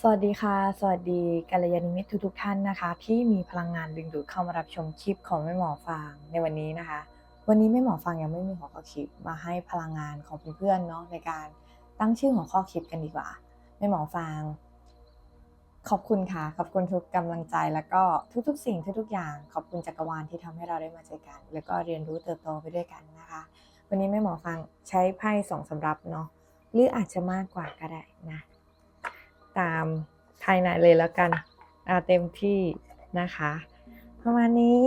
สวัสดีค่ะ สวัสดีกัลยาณมิตรทุกๆท่านนะคะ ที่มีพลังงานดึงดูดเข้ามารับชมคลิปของแม่หมอฟางในวันนี้นะคะ วันนี้แม่หมอฟางยังไม่มีหัวข้อคลิปมาให้พลังงานของเพื่อนๆเนาะในการตั้งชื่อหัวข้อคลิปกันดีกว่าแม่หมอฟาง ขอบคุณค่ะขอบคุณทุกกำลังใจแล้วก็ทุกๆ สิ่งทุกๆอย่าง ขอบคุณจักรวาลที่ทำให้เราได้มาเจอกัน แล้วก็เรียนรู้เติบโตไปด้วยกันนะคะ วันนี้แม่หมอฟางใช้ไพ่สองสำรับเนาะหรืออาจจะมากกว่าก็ได้นะ ตามภายในเลยแล้วกันเอาเต็มที่นะคะ ประมาณนี้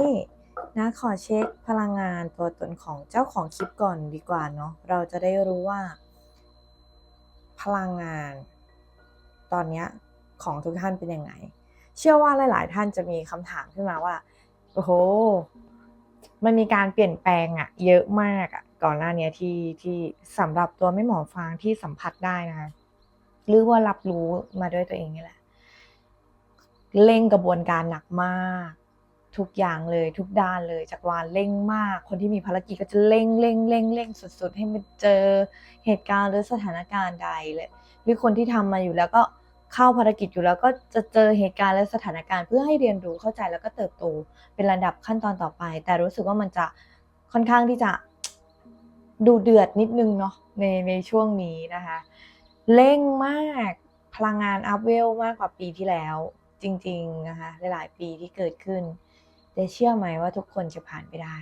นะขอเช็คพลังงานตัวตนของเจ้าของคลิปก่อนดีกว่าเนาะเราจะได้รู้ว่า พลังงาน ตอนนี้ของทุกท่านเป็นยังไง เชื่อว่าหลาย ๆ ท่านจะมีคำถามขึ้นมาว่าโอ้โหมันมีการเปลี่ยนแปลงอะเยอะมากอะก่อนหน้านี้ที่ที่สำหรับตัวไม่หมอฟางที่สัมผัสได้นะคะ หรือว่ารับรู้มาด้วยตัวเองนี่แหละเร่งกระบวนการหนักมาก ทุกอย่างเลยทุกด้านเลยจักรวาลเร่งมาก คนที่มีภารกิจก็จะเร่งเร่งเร่งเร่งสุด ๆ ให้มันเจอเหตุการณ์หรือสถานการณ์ใดเลยหรือคนที่ทำมาอยู่แล้วก็เข้าภารกิจอยู่แล้วก็จะเจอเหตุการณ์และสถานการณ์เพื่อให้เรียนรู้เข้าใจแล้วก็เติบโตเป็นระดับขั้นตอนต่อไป แต่รู้สึกว่ามันจะค่อนข้างที่จะดูเดือดนิดนึงเนาะในในช่วงนี้นะคะ เร่งมากพลังงานอัพเวลมากกว่าปีที่แล้ว จริงๆนะคะหลายๆปีที่เกิดขึ้นแต่เชื่อไหมว่าทุกคนจะผ่านไปได้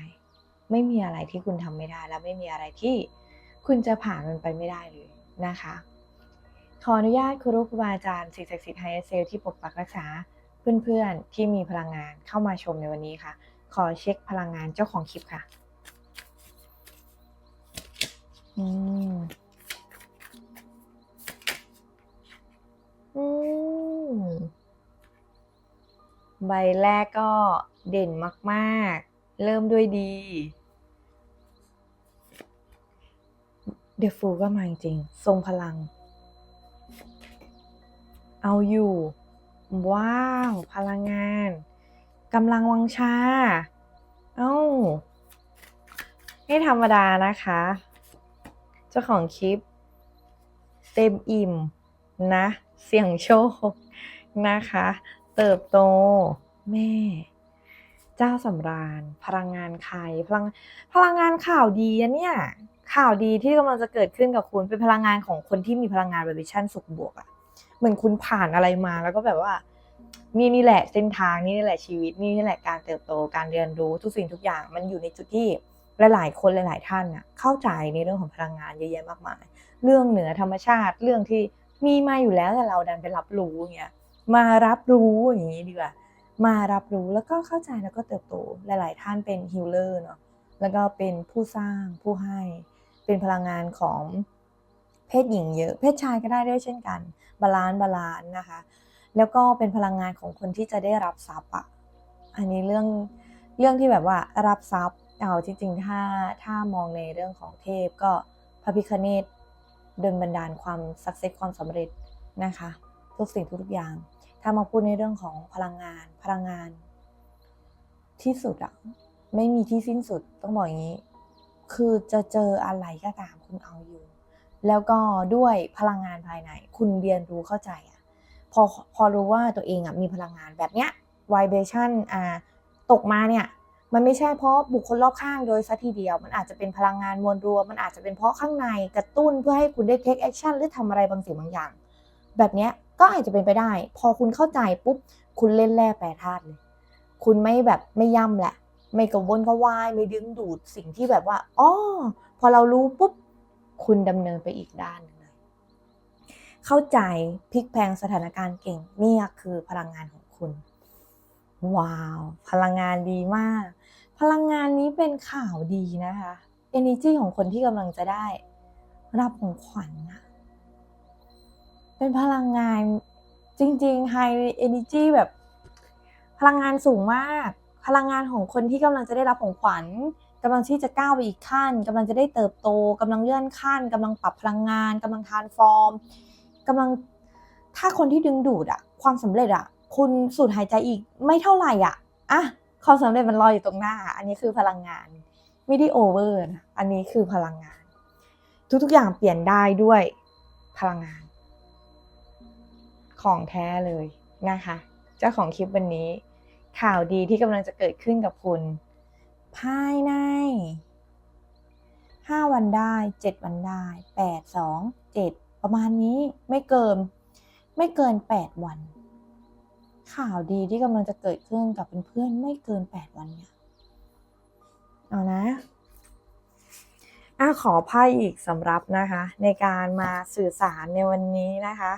ไม่มีอะไรที่คุณทำไม่ได้ และไม่มีอะไรที่คุณจะผ่านมันไปไม่ได้เลยนะคะ ขออนุญาตครูครูบาอาจารย์สิ่งศักดิ์สิทธิ์ไฮเอเซลที่ปกปักรักษาเพื่อนๆที่มีพลังงานเข้ามาชมในวันนี้ค่ะ ขอเช็คพลังงานเจ้าของคลิปค่ะ อืม ใบแรกก็เด่นมาก ๆ เริ่มด้วยดี เดฟูก็มาจริง ทรงพลัง เอาอยู่ ว้าว พลังงานกำลังวังชา เอ้าไม่ธรรมดานะคะ เจ้าของคลิป เต็มอิ่มนะ เสี่ยงโชคนะคะ เติบโต แม่ เจ้าสำราญ พลังงานใครพลังพลังงานข่าวดีอะเนี่ย ข่าวดีที่กำลังจะเกิดขึ้นกับคุณเป็นพลังงานของคนที่มีพลังงานเวอร์ชันสุขบวกอะเหมือนคุณผ่านอะไรมาแล้วก็แบบว่านี่นี่แหละเส้นทางนี่นี่แหละชีวิตนี่นี่แหละการเติบโตการเรียนรู้ทุกสิ่งทุกอย่าง มันอยู่ในจุดที่หลายๆคนหลาย ๆ ท่านน่ะเข้าใจในเรื่องของพลังงานเยอะแยะมากมาย เรื่องเหนือธรรมชาติเรื่องที่มีมาอยู่แล้วแต่เราดันไปรับรู้เงี้ย มารับรู้อย่างนี้ดีกว่า มารับรู้แล้วก็เข้าใจแล้วก็เติบโตหลาย ๆ ท่านเป็นฮิลเลอร์เนาะแล้วก็เป็นผู้สร้างผู้ให้ เป็นพลังงานของเพศหญิงเยอะ เพศชายก็ได้ด้วยเช่นกัน บาลานซ์บาลานซ์นะคะ แล้วก็เป็นพลังงานของคนที่จะได้รับทรัพย์อะอันนี้เรื่องเรื่องที่แบบว่ารับทรัพย์เอาจริงๆถ้าถ้ามองในเรื่องของเทพก็พระพิคเนตเดินบันดาลความสักเซสความสำเร็จนะคะ ทุกสิ่งทุกอย่าง ถ้ามาพูดในเรื่องของพลังงานพลังงาน ที่สุดอะไม่มีที่สิ้นสุดต้องบอกอย่างนี้ คือจะเจออะไรก็ตามคุณเอาอยู่ แล้วก็ด้วยพลังงานภายใน คุณเรียนรู้เข้าใจอะพอพอรู้ว่าตัวเองอะมีพลังงานแบบเนี้ย vibration อ่าตกมาเนี่ยมันไม่ใช่เพราะบุคคลรอบข้างโดยซะทีเดียว มันอาจจะเป็นพลังงานมวลรวม มันอาจจะเป็นเพราะข้างในกระตุ้นเพื่อให้คุณได้ take action หรือทำอะไรบางสิ่งบางอย่าง แบบเนี้ยก็อาจจะเป็นไปได้ พอคุณเข้าใจปุ๊บ คุณเล่นแร่แปรธาตุเลย คุณไม่แบบไม่ย่ำแหละ ไม่กระวนกระวาย ไม่ดึงดูดสิ่งที่แบบว่าอ๋อพอเรารู้ปุ๊บ คุณดำเนินไปอีกด้านหนึงเลยเข้าใจพลิกแพลงสถานการณ์เก่งเนี่ยคือพลังงานของคุณ ว้าว พลังงานดีมาก พลังงานนี้เป็นข่าวดีนะคะ energy ของคนที่กำลังจะได้รับของขวัญนะ เป็นพลังงานจริงๆ high energy แบบ พลังงานสูงมาก พลังงานของคนที่กำลังจะได้รับของขวัญกำลังที่จะก้าวไปอีกขั้นกำลังจะได้เติบโตกำลังเลื่อนขั้นกำลังปรับพลังงานกำลังทานฟอร์มกำลังถ้าคนที่ดึงดูดอะความสำเร็จอะคุณสูดหายใจอีกไม่เท่าไหร่อะอะความสำเร็จมันรอยอยู่ตรงหน้า อันนี้คือพลังงานไม่ได้โอเวอร์นะอันนี้คือพลังงาน ทุกๆอย่างเปลี่ยนได้ด้วยพลังงาน ของแท้เลยนะคะ เจ้าของคลิปวันนี้ ข่าวดีที่กำลังจะเกิดขึ้นกับคุณ ภายในห้าวันได้เจ็ดวันได้แปดสองเจ็ดประมาณนี้ไม่เกิน ไม่เกินแปดวัน ข่าวดีที่กำลังจะเกิดขึ้นกับเพื่อนๆไม่เกินแปดวันเนี่ยเอานะอะขอไพ่อีกสำหรับนะคะ ในการมาสื่อสารในวันนี้นะคะ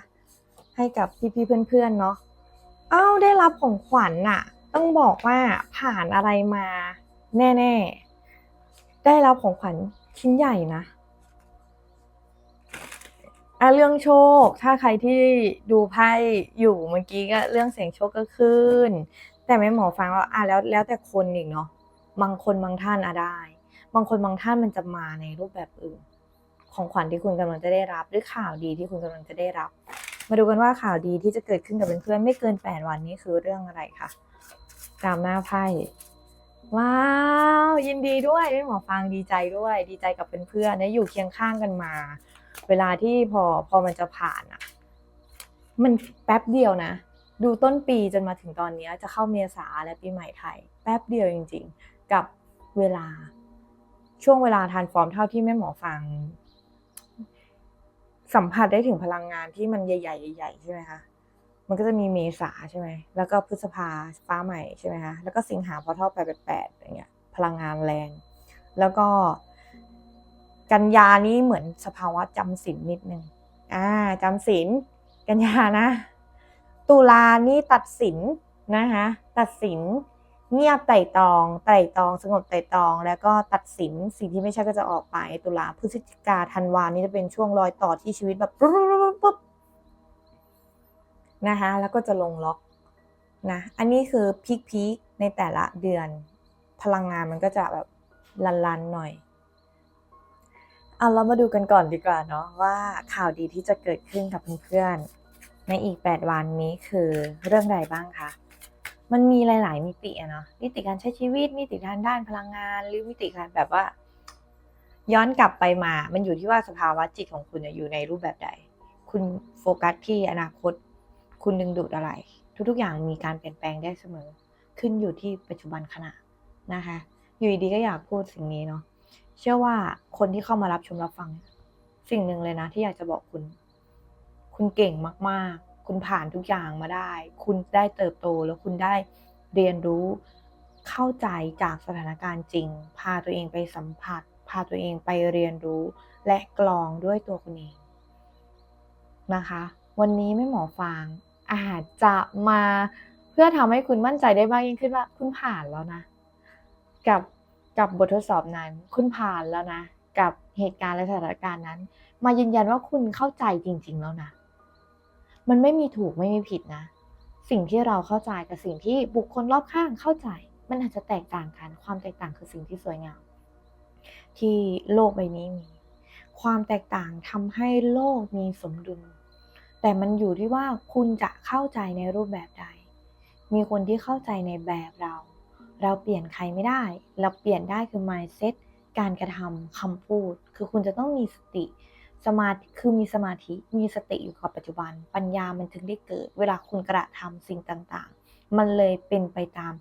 ให้กับพี่ๆเพื่อนๆเนาะเอ้าได้รับของขวัญน่ะ ต้องบอกว่าผ่านอะไรมาแน่ๆ ได้รับของขวัญชิ้นใหญ่นะอะเรื่องโชค ถ้าใครที่ดูไพ่อยู่เมื่อกี้ก็เรื่องเสียงโชคก็ขึ้น แต่ไม่หมอฟังว่าอะแล้วแล้วแต่คนอีกเนาะบางคนบางท่านอะได้ บางคนบางท่านมันจะมาในรูปแบบอื่น ของขวัญที่คุณกำลังจะได้รับ หรือข่าวดีที่คุณกำลังจะได้รับ มาดูกันว่าข่าวดีที่จะเกิดขึ้นกับเพื่อนๆไม่เกินแปดวันนี้คือเรื่องอะไรคะตามหน้าไพ่ว้าว ยินดีด้วยไม่หมอฟังดีใจด้วย ดีใจกับเพื่อนๆนะอยู่เคียงข้างกันมา เวลาที่พอพอมันจะผ่านอะมันแป๊บเดียวนะ ดูต้นปีจนมาถึงตอนนี้จะเข้าเมษาและปีใหม่ไทย แป๊บเดียวจริง ๆ กับเวลาช่วงเวลาทานฟอร์มเท่าที่แม่หมอฟัง สัมผัสได้ถึงพลังงานที่มันใหญ่ๆใหญ่ๆใช่ไหมคะมันก็จะมีเมษาใช่ไหมแล้วก็พฤษภาฟ้าใหม่ใช่ไหมคะแล้วก็สิงหาพอเท่าไปแปดอย่างเงี้ยพลังงานแรง แล้วก็ กันยานี้เหมือนสภาวะจำศีลนิดนึงอ่าจำศีลกันยานะ ตุลานี่ตัดสินนะคะตัดสิน เงียบไต่ตอง ไต่ตอง สงบไต่ตอง แล้วก็ตัดสินสิ่งที่ไม่ใช่ก็จะออกไป ตุลาพฤศจิกาธันวานี่จะเป็นช่วงรอยต่อที่ชีวิตแบบปุ๊บปุ๊บนะคะแล้วก็จะลงล็อกนะอันนี้คือพีคพีคในแต่ละเดือน พลังงานมันก็จะแบบลันๆหน่อยเอาเรามาดูกันก่อนดีกว่าเนาะว่าข่าวดีที่จะเกิดขึ้นกับเพื่อนๆในอีก 8 วันนี้คือเรื่องใดบ้างคะ มันมีหลาย ๆ มิติอะเนาะมิติการใช้ชีวิตมิติทางด้านพลังงาน หรือมิติการแบบว่า ย้อนกลับไปมา มันอยู่ที่ว่าสภาวะจิตของคุณอยู่ในรูปแบบใด คุณโฟกัสที่อนาคต คุณดึงดูดอะไร ทุก ๆ อย่างมีการเปลี่ยนแปลงได้เสมอ ขึ้นอยู่ที่ปัจจุบันขณะนะคะ อยู่ดีๆก็อยากพูดสิ่งนี้เนาะเชื่อว่าคนที่เข้ามารับชมรับฟัง สิ่งหนึ่งเลยนะ ที่อยากจะบอกคุณ คุณเก่งมาก ๆ คุณผ่านทุกอย่างมาได้ คุณได้เติบโตแล้วคุณได้เรียนรู้เข้าใจจากสถานการณ์จริง พาตัวเองไปสัมผัส พาตัวเองไปเรียนรู้ และกลองด้วยตัวคุณเองนะคะ วันนี้ไม่หมอฟางอาจจะมาเพื่อทำให้คุณมั่นใจได้มากยิ่งขึ้นว่าคุณผ่านแล้วนะ กับกับบททดสอบนั้น คุณผ่านแล้วนะ กับเหตุการณ์และสถานการณ์นั้น มายืนยันว่าคุณเข้าใจจริง ๆ แล้วนะ มันไม่มีถูกไม่มีผิดนะ สิ่งที่เราเข้าใจกับสิ่งที่บุคคลรอบข้างเข้าใจ มันอาจจะแตกต่างกัน ความแตกต่างคือสิ่งที่สวยงามที่โลกใบนี้มี ความแตกต่างทำให้โลกมีสมดุล แต่มันอยู่ที่ว่าคุณจะเข้าใจในรูปแบบใด มีคนที่เข้าใจในแบบเรา เราเปลี่ยนใครไม่ได้ เราเปลี่ยนได้คือ mindset การกระทำคำพูด คือคุณจะต้องมีสติ สมาธิคือมีสมาธิมีสติอยู่กับปัจจุบัน ปัญญามันถึงได้เกิด เวลาคุณกระทำสิ่งต่างๆ มันเลยเป็นไปตาม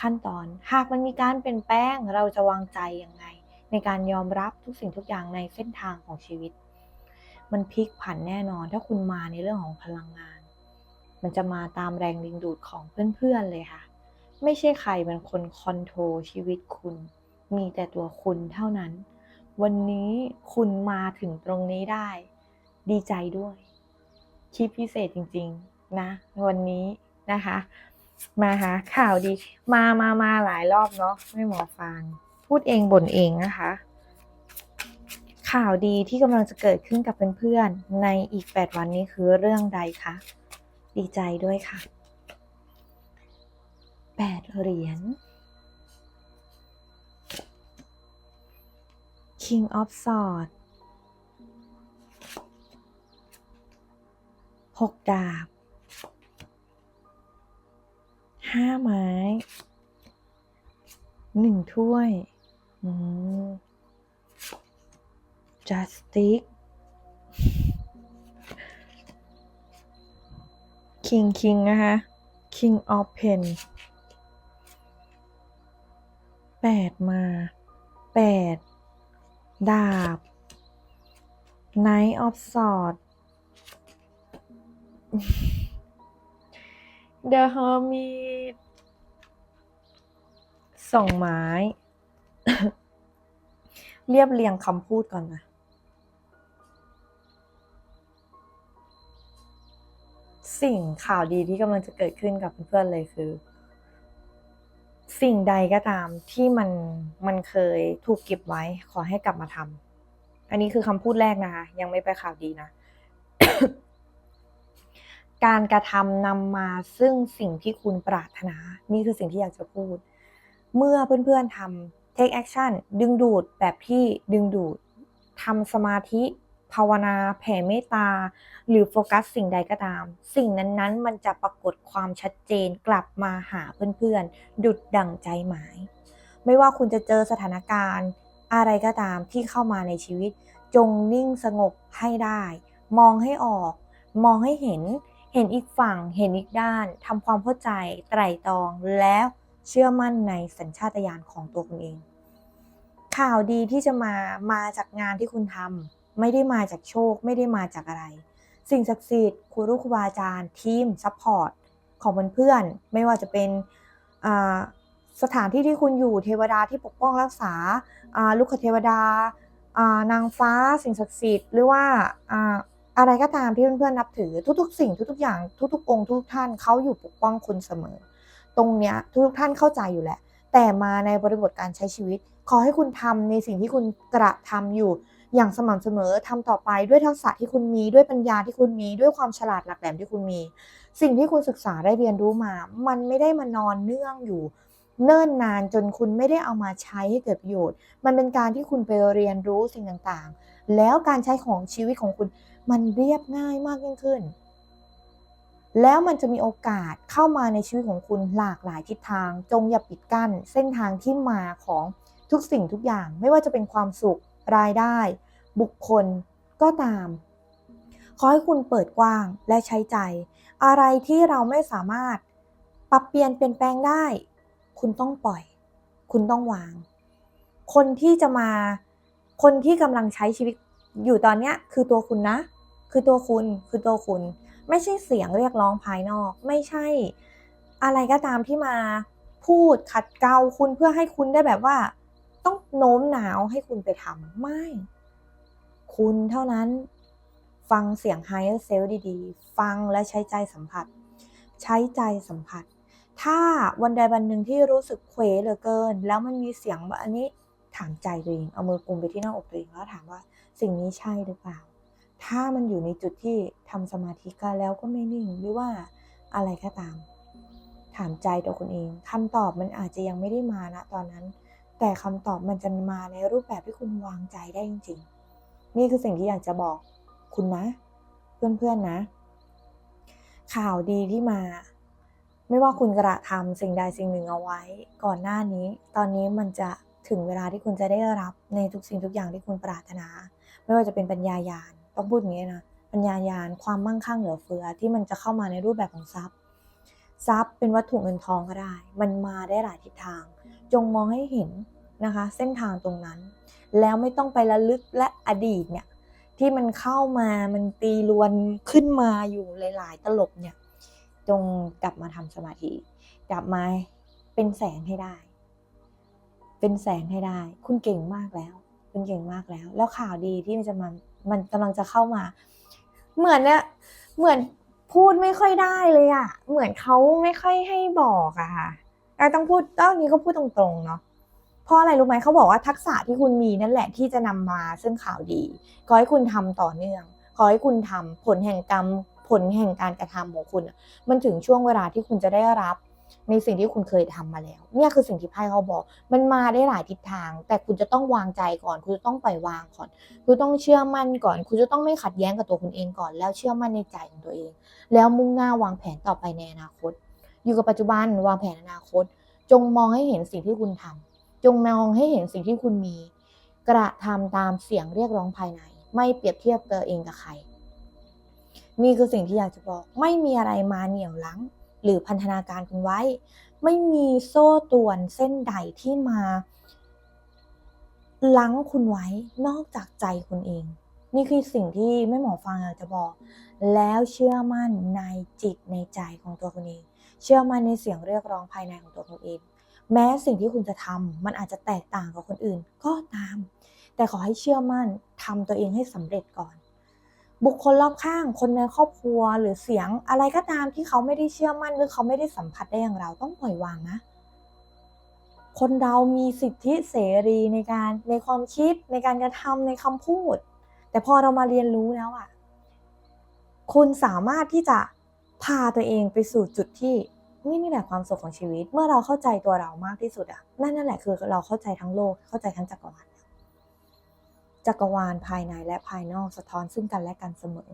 ขั้นตอน หากมันมีการเปลี่ยนแปลงเราจะวางใจยังไง ในการยอมรับทุกสิ่งทุกอย่างในเส้นทางของชีวิต มันพลิกผันแน่นอน ถ้าคุณมาในเรื่องของพลังงาน มันจะมาตามแรงดึงดูดของเพื่อนๆเลยค่ะ ไม่ใช่ใครเป็นคนคอนโทรลชีวิตคุณ มีแต่ตัวคุณเท่านั้น วันนี้คุณมาถึงตรงนี้ได้ ดีใจด้วย คลิปพิเศษจริง ๆ นะ วันนี้นะคะ มาหาข่าวดี มามามาหลายรอบเนาะไม่หมอฟังพูดเองบ่นเองนะคะ ข่าวดีที่กำลังจะเกิดขึ้นกับเพื่อนๆในอีก 8 วันนี้คือเรื่องใดคะดีใจด้วยค่ะแปดเหรียญ King of Swords หกดาบห้าไม้หนึ่งถ้วยอืม Justice King King นะคะ King of Pen แปดมาแปด ดาบ Knight of Sword The Hermit สองไม้ เรียบเรียงคำพูดก่อนนะสิ่งข่าวดีที่กำลังจะเกิดขึ้นกับเพื่อนๆเลยคือ สิ่งใดก็ตามที่มันมันเคยถูกเก็บไว้ ขอให้กลับมาทำอันนี้คือคำพูดแรกนะคะ ยังไม่ไปข่าวดีนะ การกระทำนำมาซึ่งสิ่งที่คุณปรารถนา นี่คือสิ่งที่อยากจะพูด เมื่อเพื่อนๆทำ take action ดึงดูดแบบที่ดึงดูดทำสมาธิ ภาวนาแผ่เมตตา หรือโฟกัสสิ่งใดก็ตาม สิ่งนั้นๆ มันจะปรากฏความชัดเจนกลับมาหาเพื่อนๆ ดุดดั่งใจหมาย ไม่ว่าคุณจะเจอสถานการณ์ อะไรก็ตามที่เข้ามาในชีวิต จงนิ่งสงบให้ได้ มองให้ออก มองให้เห็น เห็นอีกฝั่ง เห็นอีกด้านทำความเข้าใจ ไตร่ตรอง แล้วเชื่อมั่นในสัญชาตญาณของตัวคุณเอง ข่าวดีที่จะมา มาจากงานที่คุณทำ ไม่ได้มาจากโชค ไม่ได้มาจากอะไร สิ่งศักดิ์สิทธิ์ครูรูครูบาอาจารย์ทีมซัพพอร์ตของเพื่อนๆไม่ว่าจะเป็นสถานที่ที่คุณอยู่เทวดาที่ปกป้องรักษาลูกขเทวดานางฟ้าสิ่งศักดิ์สิทธิ์หรือว่าอะไรก็ตามที่เพื่อนๆนับถือทุกๆ สิ่งทุกๆอย่างทุกๆองค์ทุกๆท่านเขาอยู่ปกป้องคุณเสมอ ตรงเนี้ยทุกๆท่านเข้าใจอยู่แหละ แต่มาในบริบทการใช้ชีวิต ขอให้คุณทำในสิ่งที่คุณกระทำอยู่ อย่างสม่ำเสมอทำต่อไปด้วยทักษะที่คุณมีด้วยปัญญาที่คุณมีด้วยความฉลาดหลักแหลมที่คุณมี สิ่งที่คุณศึกษาได้เรียนรู้มา มันไม่ได้มานอนเนื่องอยู่ เนิ่นนานจนคุณไม่ได้เอามาใช้ให้เกิดประโยชน์ มันเป็นการที่คุณไปเรียนรู้สิ่งต่างๆ แล้วการใช้ของชีวิตของคุณมันเรียบง่ายมากยิ่งขึ้น แล้วมันจะมีโอกาสเข้ามาในชีวิตของคุณหลากหลายทิศทาง จงอย่าปิดกั้นเส้นทางที่มาของทุกสิ่งทุกอย่าง ไม่ว่าจะเป็นความสุขรายได้ บุคคลก็ตาม ขอให้คุณเปิดกว้างและใช้ใจ อะไรที่เราไม่สามารถปรับเปลี่ยนเปลี่ยนแปลงได้ คุณต้องปล่อย คุณต้องวาง คนที่จะมา คนที่กำลังใช้ชีวิตอยู่ตอนนี้คือตัวคุณนะ คือตัวคุณ คือตัวคุณ ไม่ใช่เสียงเรียกร้องภายนอก ไม่ใช่ อะไรก็ตามที่มาพูดขัดเกลาคุณเพื่อให้คุณได้แบบว่า ต้องโน้มน้าวให้คุณไปทำไม่ คุณเท่านั้น ฟังเสียง higher self ดีๆ ฟังและใช้ใจสัมผัส ใช้ใจสัมผัส ถ้าวันใดวันหนึ่งที่รู้สึกเควเหลือเกิน แล้วมันมีเสียงแบบอันนี้ถามใจตัวเองเอามือกุมไปที่หน้าอกตัวเองแล้วถามว่าสิ่งนี้ใช่หรือเปล่า ถ้ามันอยู่ในจุดที่ทำสมาธิกันแล้วก็ไม่นิ่งหรือว่าอะไรก็ตาม ถามใจตัวคุณเองคำตอบมันอาจจะยังไม่ได้มาณตอนนั้น แต่คำตอบมันจะมาในรูปแบบที่คุณวางใจได้จริงๆ นี่คือสิ่งที่อยากจะบอกคุณนะ เพื่อนๆนะ ข่าวดีที่มา ไม่ว่าคุณกระทำสิ่งใดสิ่งหนึ่งเอาไว้ ก่อนหน้านี้ ตอนนี้มันจะถึงเวลาที่คุณจะได้รับในทุกสิ่งทุกอย่างที่คุณปรารถนา ไม่ว่าจะเป็นปัญญายาณต้องพูดอย่างนี้นะปัญญายาณความมั่งคั่งเหลือเฟือที่มันจะเข้ามาในรูปแบบของทรัพย์ทรัพย์เป็นวัตถุเงินทองก็ได้ มันมาได้หลายทิศทาง จงมองให้เห็นนะคะ เส้นทางตรงนั้น แล้วไม่ต้องไประลึกและอดีตเนี่ยที่มันเข้ามามันตีรวนขึ้นมาอยู่หลาย ๆ ตลบเนี่ย จงกลับมาทำสมาธิกลับมาเป็นแสงให้ได้ เป็นแสงให้ได้ คุณเก่งมากแล้ว คุณเก่งมากแล้ว แล้วข่าวดีที่มันจะมามันกำลังจะเข้ามา เหมือนเนี่ยเหมือนพูดไม่ค่อยได้เลยอะเหมือนเขาไม่ค่อยให้บอกอะค่ะต้องพูดตอนนี้ก็พูดตรงๆเนาะ เพราะอะไรรู้ไหมเขาบอกว่าทักษะที่คุณมีนั่นแหละที่จะนำมาซึ่งข่าวดีขอให้คุณทำต่อเนื่องขอให้คุณทำผลแห่งกรรมผลแห่งการกระทำของคุณ มันถึงช่วงเวลาที่คุณจะได้รับในสิ่งที่คุณเคยทำมาแล้ว เนี่ยคือสิ่งที่ไพ่เขาบอก มันมาได้หลายทิศทาง แต่คุณจะต้องวางใจก่อน คุณจะต้องปล่อยวางก่อน คุณต้องเชื่อมั่นก่อน คุณจะต้องไม่ขัดแย้งกับตัวคุณเองก่อน แล้วเชื่อมั่นในใจของตัวเอง แล้วมุ่งหน้าวางแผนต่อไปในอนาคต อยู่กับปัจจุบันวางแผนอนาคต จงมองให้เห็นสิ่งที่คุณทำ จงมองให้เห็นสิ่งที่คุณมี กระทำตามเสียงเรียกร้องภายใน ไม่เปรียบเทียบตัวเองกับใคร นี่คือสิ่งที่อยากจะบอก ไม่มีอะไรมาเหนี่ยวลังหรือพันธนาการคุณไว้ ไม่มีโซ่ตรวนเส้นใดที่มาลังคุณไว้นอกจากใจคุณเอง นี่คือสิ่งที่แม่หมอฟังอยากจะบอก แล้วเชื่อมั่นในจิตในใจของตัวคุณเอง เชื่อมั่นในเสียงเรียกร้องภายในของตัวคุณเอง แม้สิ่งที่คุณจะทำมันอาจจะแตกต่างกับคนอื่นก็ตาม แต่ขอให้เชื่อมั่นทำตัวเองให้สำเร็จก่อน บุคคลรอบข้างคนในครอบครัวหรือเสียงอะไรก็ตามที่เขาไม่ได้เชื่อมั่นหรือเขาไม่ได้สัมผัสได้อย่างเราต้องปล่อยวางนะ คนเรามีสิทธิเสรีในการในความคิดในการกระทำในคำพูด แต่พอเรามาเรียนรู้แล้วอะคุณสามารถที่จะพาตัวเองไปสู่จุดที่ นี่นี่แหละความสุขของชีวิต เมื่อเราเข้าใจตัวเรามากที่สุดอะนั่นนั่นแหละคือเราเข้าใจทั้งโลก เข้าใจทั้งจักรวาลจักรวาลภายในและภายนอกสะท้อนซึ่งกันและกันเสมอ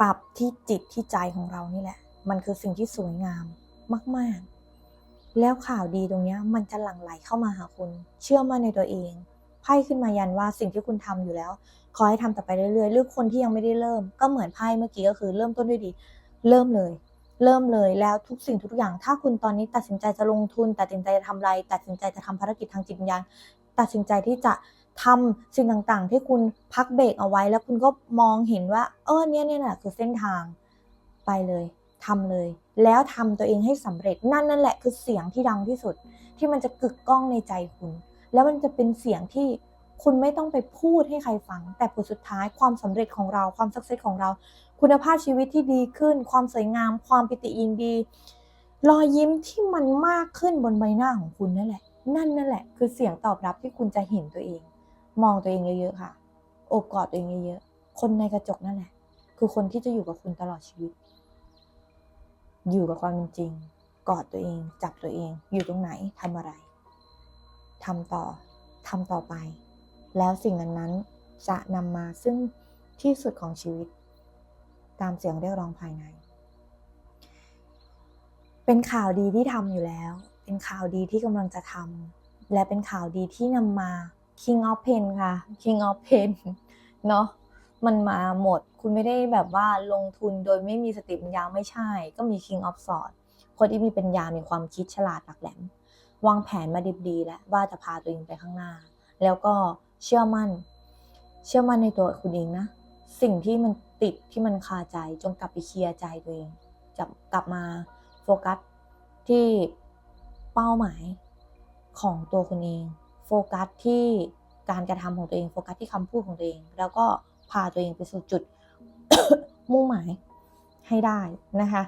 ปรับที่จิตที่ใจของเรานี่แหละ มันคือสิ่งที่สวยงามมาก ๆ แล้วข่าวดีตรงนี้มันจะหลั่งไหลเข้ามาหาคุณ เชื่อมั่นในตัวเอง ไพ่ขึ้นมายันว่าสิ่งที่คุณทำอยู่แล้ว ขอให้ทำต่อไปเรื่อยๆหรือคนที่ยังไม่ได้เริ่ม ก็เหมือนไพ่เมื่อกี้ก็คือเริ่มต้นด้วยดี เริ่มเลย เริ่มเลยแล้วทุกสิ่งทุกอย่าง ถ้าคุณตอนนี้ตัดสินใจจะลงทุน ตัดสินใจจะทำอะไร ตัดสินใจจะทำภารกิจทางจิตวิญญาณตัดสินใจที่จะทำสิ่งต่างๆ ที่คุณพักเบรกเอาไว้ แล้วคุณก็มองเห็นว่า เออเนี่ยเนี่ยแหละคือเส้นทางไปเลยทำเลย แล้วทำตัวเองให้สำเร็จนั่นนั่นแหละคือเสียงที่ดังที่สุด ที่มันจะกึกก้องในใจคุณ แล้วมันจะเป็นเสียงที่คุณไม่ต้องไปพูดให้ใครฟัง แต่ผลสุดท้ายความสำเร็จของเราความสักเซสของเรา คุณภาพชีวิตที่ดีขึ้น ความสวยงาม ความปิติยินดี รอยยิ้มที่มันมากขึ้นบนใบหน้าของคุณนั่นแหละ นั่นนั่นแหละ คือเสียงตอบรับที่คุณจะเห็นตัวเอง มองตัวเองเยอะๆค่ะ โอบกอดตัวเองเยอะๆ คนในกระจกนั่นแหละ คือคนที่จะอยู่กับคุณตลอดชีวิต อยู่กับความเป็นจริง กอดตัวเอง จับตัวเอง อยู่ตรงไหนทำอะไรทำต่อทำต่อไป แล้วสิ่งนั้นๆจะนำมาซึ่งที่สุดของชีวิต ตามเสียงเรียกร้องภายใน เป็นข่าวดีที่ทำอยู่แล้ว เป็นข่าวดีที่กำลังจะทำและเป็นข่าวดีที่นำมา King of Pen ค่ะ King of Pen เนาะมันมาหมด คุณไม่ได้แบบว่าลงทุนโดยไม่มีสติปัญญาไม่ใช่ ก็มี King of Sword คนที่มีปัญญา มีความคิดฉลาดหลักแหลม วางแผนมาดีดีแล้วว่าจะพาตัวเองไปข้างหน้า แล้วก็เชื่อมั่น เชื่อมั่นในตัวคุณเองนะ สิ่งที่มันติดที่มันคาใจจงกลับไปเคลียร์ใจตัวเองจะกลับมาโฟกัสที่เป้าหมายของตัวคุณเอง โฟกัสที่การกระทำของตัวเองโฟกัสที่คำพูดของตัวเอง แล้วก็พาตัวเองไปสู่จุดมุ่งหมายให้ได้นะคะ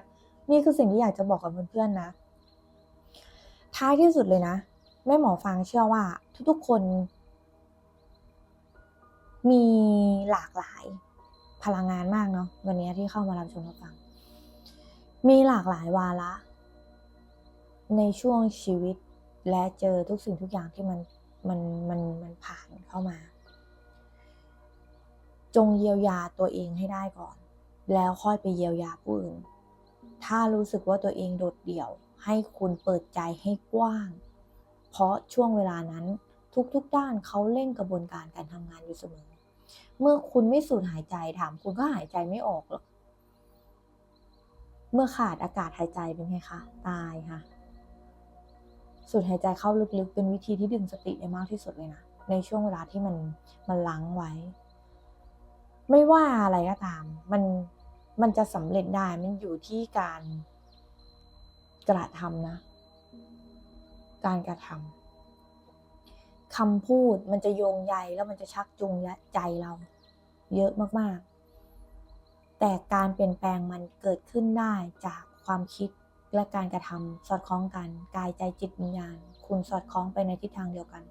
นี่คือสิ่งที่อยากจะบอกกับเพื่อนๆนะ ท้ายที่สุดเลยนะแม่หมอฟังเชื่อว่าทุกๆคน มีหลากหลายพลังงานมากเนาะวันนี้ที่เข้ามารับชมรับฟัง มีหลากหลายวาระ ในช่วงชีวิตและเจอทุกสิ่งทุกอย่างที่มันมันมันมันผ่านเข้ามา จงเยียวยาตัวเองให้ได้ก่อน แล้วค่อยไปเยียวยาผู้อื่น ถ้ารู้สึกว่าตัวเองโดดเดี่ยว ให้คุณเปิดใจให้กว้าง เพราะช่วงเวลานั้นทุกๆด้านเขาเร่งกระบวนการการทำงานอยู่เสมอ เมื่อคุณไม่สูดหายใจถาม คุณก็หายใจไม่ออกหรอก เมื่อขาดอากาศหายใจเป็นไงคะ ตายค่ะ สูดหายใจเข้าลึกๆ เป็นวิธีที่ดึงสติได้มากที่สุดเลยนะ ในช่วงเวลาที่มันมันล้างไว้ ไม่ว่าอะไรก็ตาม มันมันจะสำเร็จได้ มันอยู่ที่การกระทำนะ การกระทำ คำพูดมันจะโยงใยแล้วมันจะชักจูงใจเรา เยอะมากๆ แต่การเปลี่ยนแปลงมันเกิดขึ้นได้จากความคิดและการกระทำสอดคล้องกัน กายใจจิตวิญญาณ คุณสอดคล้องไปในทิศทางเดียวกัน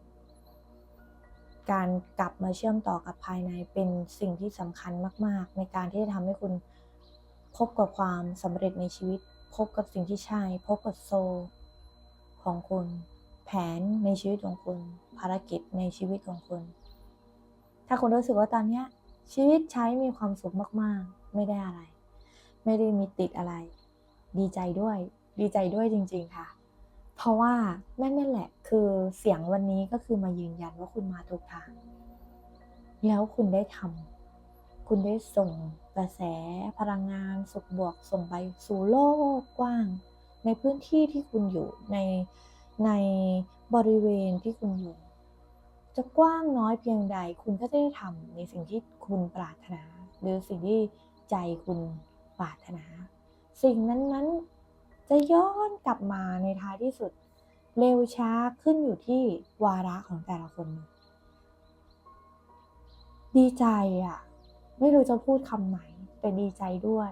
การกลับมาเชื่อมต่อกับภายในเป็นสิ่งที่สำคัญมาก ๆ ในการที่จะทำให้คุณพบกับความสำเร็จในชีวิต พบกับสิ่งที่ใช่ พบกับโซ ของคุณ แผนในชีวิตของคุณ ภารกิจในชีวิตของคุณ ถ้าคุณรู้สึกว่าตอนนี้ชีวิตใช้มีความสุขมากๆ ไม่ได้อะไร ไม่ได้มีติดอะไร ดีใจด้วย ดีใจด้วยจริง ๆ ค่ะ เพราะว่านั่นนั่นแหละ คือเสียงวันนี้ก็คือมายืนยันว่าคุณมาถูกทางแล้วคุณได้ทคุณได้ส่งกระแสพลังงานสุขบวกส่งไปสู่โลกกว้าง ในพื้นที่ที่คุณอยู่ในในบริเวณที่คุณอยู่ จะกว้างน้อยเพียงใด คุณก็จะได้ทำในสิ่งที่คุณปรารถนา หรือสิ่งที่ใจคุณปรารถนา สิ่งนั้นๆจะย้อนกลับมาในท้ายที่สุด เร็วช้าขึ้นอยู่ที่วาระของแต่ละคน ดีใจอะ ไม่รู้จะพูดคำไหน แต่ดีใจด้วย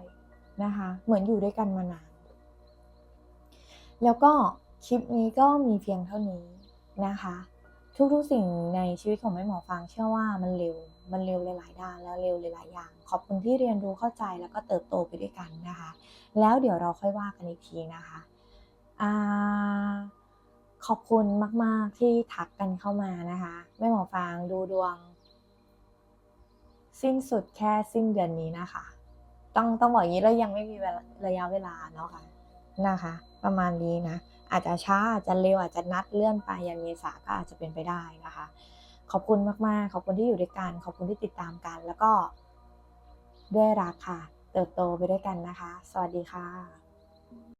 นะคะ เหมือนอยู่ด้วยกันมานานแล้วก็คลิปนี้ก็มีเพียงเท่านี้นะคะ ทุกๆสิ่งในชีวิตของแม่หมอฟางเชื่อว่ามันเร็ว มันเร็วหลายๆด้านแล้วเร็วหลายๆอย่าง ขอบคุณที่เรียนรู้เข้าใจแล้วก็เติบโตไปด้วยกันนะคะ แล้วเดี๋ยวเราค่อยว่ากันอีกทีนะคะอ่าขอบคุณมาก ๆ ที่ทักกันเข้ามานะคะแม่หมอฟางดูดวง สิ้นสุดแค่สิ้นเดือนนี้นะคะ ต้องต้องบอกอย่างนี้แล้วยังไม่มีระยะเวลาเนาะค่ะนะคะ ประมาณนี้นะ อาจจะช้าอาจจะเร็วอาจจะนัดเลื่อนไปยันเมษาก็อาจจะเป็นไปได้นะคะ ขอบคุณมากๆ ขอบคุณที่อยู่ด้วยกัน ขอบคุณที่ติดตามกัน แล้วก็ด้วยรักค่ะ เติบโตไปด้วยกันนะคะ สวัสดีค่ะ